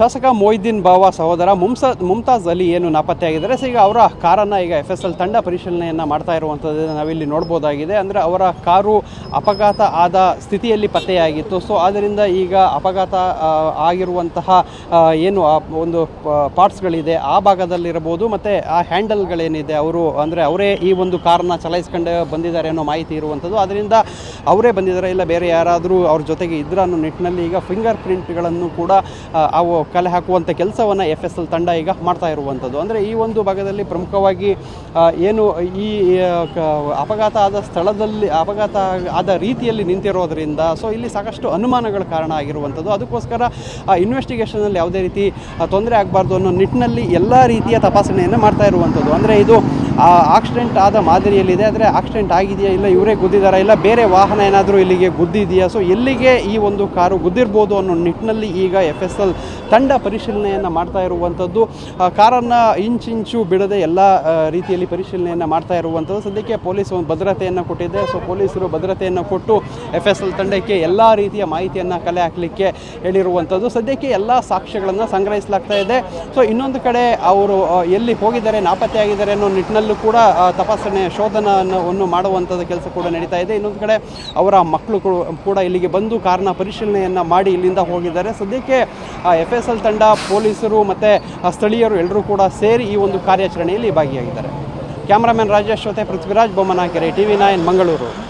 ಶಾಸಕ ಮೊಯ್ದೀನ್ ಬಾವ ಸಹೋದರ ಮುಮ್ಸಾ ಮುಮ್ತಾಜ್ ಅಲಿ ಏನು ನಾಪತ್ತೆಯಾಗಿದ್ದಾರೆ. ಸೊ ಈಗ ಅವರ ಕಾರನ್ನು ಈಗ ಎಫ್ ಎಸ್ ಎಲ್ ತಂಡ ಪರಿಶೀಲನೆಯನ್ನು ಮಾಡ್ತಾ ಇರುವಂಥದ್ದನ್ನು ನಾವಿಲ್ಲಿ ನೋಡ್ಬೋದಾಗಿದೆ. ಅಂದರೆ ಅವರ ಕಾರು ಅಪಘಾತ ಆದ ಸ್ಥಿತಿಯಲ್ಲಿ ಪತ್ತೆಯಾಗಿತ್ತು. ಸೊ ಆದ್ದರಿಂದ ಈಗ ಅಪಘಾತ ಆಗಿರುವಂತಹ ಏನು ಒಂದು ಪಾರ್ಟ್ಸ್ಗಳಿದೆ. ಆ ಭಾಗದಲ್ಲಿರಬಹುದು ಮತ್ತು ಆ ಹ್ಯಾಂಡಲ್ಗಳೇನಿದೆ. ಅವರು ಅಂದರೆ ಅವರೇ ಈ ಒಂದು ಕಾರನ್ನು ಚಲಾಯಿಸ್ಕೊಂಡು ಬಂದಿದ್ದಾರೆ ಅನ್ನೋ ಮಾಹಿತಿ ಇರುವಂಥದ್ದು ಅದರಿಂದ ಅವರೇ ಬಂದಿದ್ದಾರೆ. ಇಲ್ಲ, ಬೇರೆ ಯಾರಾದರೂ ಅವ್ರ ಜೊತೆಗೆ ಇದ್ರ ಅನ್ನೋ ನಿಟ್ಟಿನಲ್ಲಿ ಈಗ ಫಿಂಗರ್ ಪ್ರಿಂಟ್ಗಳನ್ನು ಕೂಡ ಅವು ಕಲೆ ಹಾಕುವಂಥ ಕೆಲಸವನ್ನು ಎಫ್ ಎಸ್ ಎಲ್ ತಂಡ ಈಗ ಮಾಡ್ತಾ ಇರುವಂಥದ್ದು. ಅಂದರೆ ಈ ಒಂದು ಭಾಗದಲ್ಲಿ ಪ್ರಮುಖವಾಗಿ ಏನು ಈ ಅಪಘಾತ ಆದ ಸ್ಥಳದಲ್ಲಿ, ಅಪಘಾತ ಆದ ರೀತಿಯಲ್ಲಿ ನಿಂತಿರೋದ್ರಿಂದ, ಸೊ ಇಲ್ಲಿ ಸಾಕಷ್ಟು ಅನುಮಾನಗಳ ಕಾರಣ ಆಗಿರುವಂಥದ್ದು. ಅದಕ್ಕೋಸ್ಕರ ಇನ್ವೆಸ್ಟಿಗೇಷನಲ್ಲಿ ಯಾವುದೇ ರೀತಿ ತೊಂದರೆ ಆಗಬಾರ್ದು ಅನ್ನೋ ನಿಟ್ಟಿನಲ್ಲಿ ಎಲ್ಲ ರೀತಿಯ ತಪಾಸಣೆಯನ್ನು ಮಾಡ್ತಾ ಇರುವಂಥದ್ದು. ಅಂದರೆ ಇದು ಆಕ್ಸಿಡೆಂಟ್ ಆದ ಮಾದರಿಯಲ್ಲಿದೆ, ಆದರೆ ಆಕ್ಸಿಡೆಂಟ್ ಆಗಿದೆಯಾ ಇಲ್ಲ, ಇವರೇ ಗುದ್ದಿದಾರಾ ಇಲ್ಲ, ಬೇರೆ ವಾಹನ ಏನಾದರೂ ಇಲ್ಲಿಗೆ ಗುದ್ದಿದೆಯಾ? ಸೊ ಎಲ್ಲಿಗೆ ಈ ಒಂದು ಕಾರು ಗುದ್ದಿರ್ಬೋದು ಅನ್ನೋ ನಿಟ್ಟಿನಲ್ಲಿ ಈಗ ಎಫ್ ಎಸ್ ಎಲ್ ತಂಡ ಪರಿಶೀಲನೆಯನ್ನು ಮಾಡ್ತಾ ಇರುವಂಥದ್ದು. ಆ, ಕಾರನ್ನು ಇಂಚಿಂಚು ಬಿಡದೆ ಎಲ್ಲ ರೀತಿಯಲ್ಲಿ ಪರಿಶೀಲನೆಯನ್ನು ಮಾಡ್ತಾ ಇರುವಂಥದ್ದು. ಸದ್ಯಕ್ಕೆ ಪೊಲೀಸ್ ಒಂದು ಭದ್ರತೆಯನ್ನು ಕೊಟ್ಟಿದೆ. ಸೊ ಪೊಲೀಸರು ಭದ್ರತೆಯನ್ನು ಕೊಟ್ಟು ಎಫ್ ಎಸ್ ಎಲ್ ತಂಡಕ್ಕೆ ಎಲ್ಲ ರೀತಿಯ ಮಾಹಿತಿಯನ್ನು ಕಲೆ ಹಾಕಲಿಕ್ಕೆ ಹೇಳಿರುವಂಥದ್ದು. ಸದ್ಯಕ್ಕೆ ಎಲ್ಲ ಸಾಕ್ಷ್ಯಗಳನ್ನು ಸಂಗ್ರಹಿಸಲಾಗ್ತಾ ಇದೆ. ಸೊ ಇನ್ನೊಂದು ಕಡೆ ಅವರು ಎಲ್ಲಿ ಹೋಗಿದ್ದಾರೆ, ನಾಪತ್ತೆಯಾಗಿದ್ದಾರೆ ಅನ್ನೋ ನಿಟ್ಟಿನಲ್ಲೂ ಕೂಡ ಆ, ತಪಾಸಣೆ ಶೋಧನವನ್ನು ಮಾಡುವಂಥದ್ದು ಕೆಲಸ ಕೂಡ ನಡೀತಾ ಇದೆ. ಇನ್ನೊಂದು ಕಡೆ ಅವರ ಮಕ್ಕಳು ಕೂಡ ಇಲ್ಲಿಗೆ ಬಂದು ಕಾರಣ ಪರಿಶೀಲನೆಯನ್ನು ಮಾಡಿ ಇಲ್ಲಿಂದ ಹೋಗಿದ್ದಾರೆ. ಸದ್ಯಕ್ಕೆ ಎಫ್ ಎಸ್ ಎಲ್ ತಂಡ ಪೊಲೀಸರು ಮತ್ತು ಸ್ಥಳೀಯರು ಎಲ್ಲರೂ ಕೂಡ ಸೇರಿ ಈ ಒಂದು ಕಾರ್ಯಾಚರಣೆಯಲ್ಲಿ ಭಾಗಿಯಾಗಿದ್ದಾರೆ. ಕ್ಯಾಮ್ರಾಮನ್ ರಾಜೇಶ್ ಜೊತೆ Prithviraj Bommanakere T V nine Mangaluru.